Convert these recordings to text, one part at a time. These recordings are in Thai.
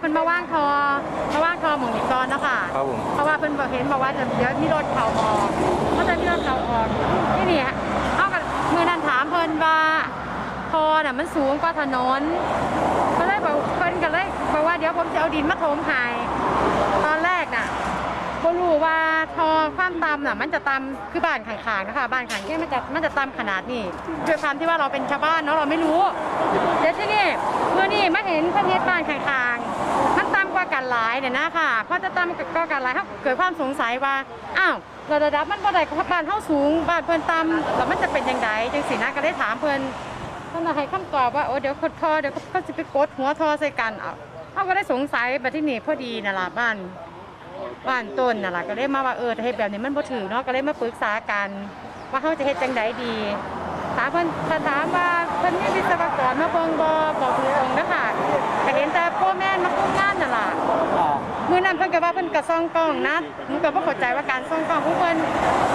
เพิ่นมาว่างทอมาว่างทอหมองอีกก่อนเนาะค่ะ ครับผม เพราะว่าเพิ่นบอกเห็นบอกว่าจะเดี๋ยวมีรถเขาออกเขาจะมีรถเขาออกที่นี่เอากับมือนั้นถามเพิ่นว่าพอน่ะมันสูงกว่าถนนก็เลยบอกเพิ่นก็เลยบอกว่าเดี๋ยวผมจะเอาดินมาถมให้ตอนแรกน่ะบ่รู้ว่าทอความต่ำน่ะมันจะต่ำคือบ้านข้างๆนะคะบ้านข้างเนี่ยมันจะมันจะต่ำขนาดนี้ด้วยความที่ว่าเราเป็นชาวบ้านเนาะเราไม่รู้เดี๋ยวที่นี่เมื่อนี่มาเห็นประเทศบ้านข้างๆมันต่ำ กันหลายเนี่ยนะค่ะพราะจะต่ำกว่ากันหลายเขาเกิดความสงสัยว่าอ้าวระดับมันบ่ได้บ้านเฮาสูงบ้านเพิ่นต่ำแล้วมันจะเป็นยังไงจังสินะก็ได้ถามเพิ่นเพิ่นให้คำตอบว่าโอ้เดี๋ยวคดทอเดี๋ยวเขาสิไปกดหัวทอใส่กันเอาเขาก็ได้สงสัยบัดที่นี่พอดีน่ะล่ะบ้านบ้านต้นน่ะล่ะก็เลยมาว่าเออเฮ็ดแบบนี้มันบ่ถือเนาะก็เลยมาปรึกษากัน ว่าเขาจะเฮ็ดจังไดดีถามเพิ่นถาถามว่าเพิ่นมีวิศวกรมาเบิ่งบ่บอกตรงๆนะคะก็เห็นแต่ แม่มาคุมงานน่ะล่ะอ่ามื้อนั้นเพิ่นก็ว่าเพิ่นก็ซ่องกล้องนะหนูก็บ่เข้าใจว่าการซ่องกล้องของเพิ่น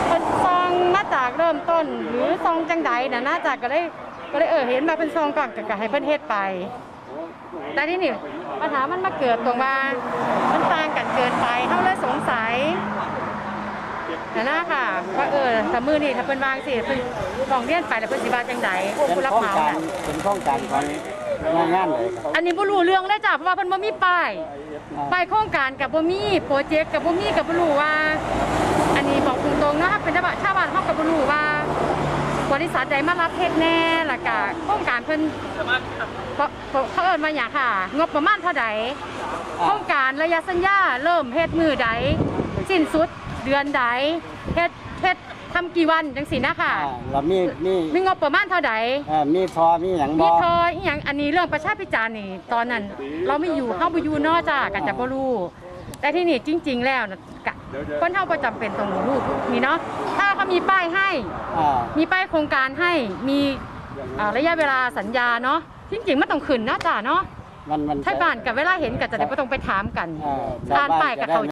เพิ่นซ่องมาจากเริ่มต้น หรือซ่องจังใดน่ะน่าจะก็เลยก็เลยเออเห็นมาเพิ่นซ่องกล้องก็ก็ให้เพิ่นเฮ็ดไป แต่ที่นี่ปัญหามันมาเกิดตรงว่ามันต่างกันเกินไปเฮาเลยสงสัยนะนะค่ะว่าเออถ้ามื้อนี้ถ้าเพิ่นวางสิเพิ่นลองเรียนไปแล้วเพิ่นสิว่าจังใดพวกเป็นผู้รับโครงเหมาการน่ะเป็นโครงการของ หน่วยงานเลยครับอันนี้บ่รู้เรื่องเลยจ้ะเพราะว่าเพิ่นบ่มีป้ายอ่าป้ายโครงการกับบ่มีโปรเจกต์กับบ่มีกับบ่รู้ว่า อันนี้บอกตรงๆเนาะถ้าเป็นชาวบ้านชาวบ้านเฮาก็บ่รู้ว่า บริษัทใดมารับเฮ็ดแน่ล่ะก็โครงการเพิ่นเพราะเพราะเขาเอิ้นมาหยังค่ะ งบประมาณเท่าใดโครงการระยะสัญญาเริ่มเฮ็ดมือใดสิ้นสุดเดือนใดเฮ็ดเฮ็ด ทำกี่วันจังซี่นะค่ะอ่าแล้วมีมีมีงบประมาณเท่าใดเอ่อมีทอมีหยังบ่มีทออีหยังอันนี้เรื่องประชาพิจารณ์นี่ ตอนนั้น เราไม่อยู่เข้าไปอยู่เนอกจ้ากันจะบ่รู้แต่ที่นี่จริง ๆ แล้วนะกะคนเฮาประจำเป็นตรงรู้นี่เนาะถ้าเขามีป้ายให้ อ่ามีป้ายโครงการให้มีอ่าระยะเวลาสัญญาเนาะจริงๆมันต้องขึ้นเนาะจ้าเนาะมันมันถ้าบ้านกับเวลาเห็นก็จะได้บ่ต้องไปถามกันอ่าชาวอ่านบ้านป้ายจะกับได้เขา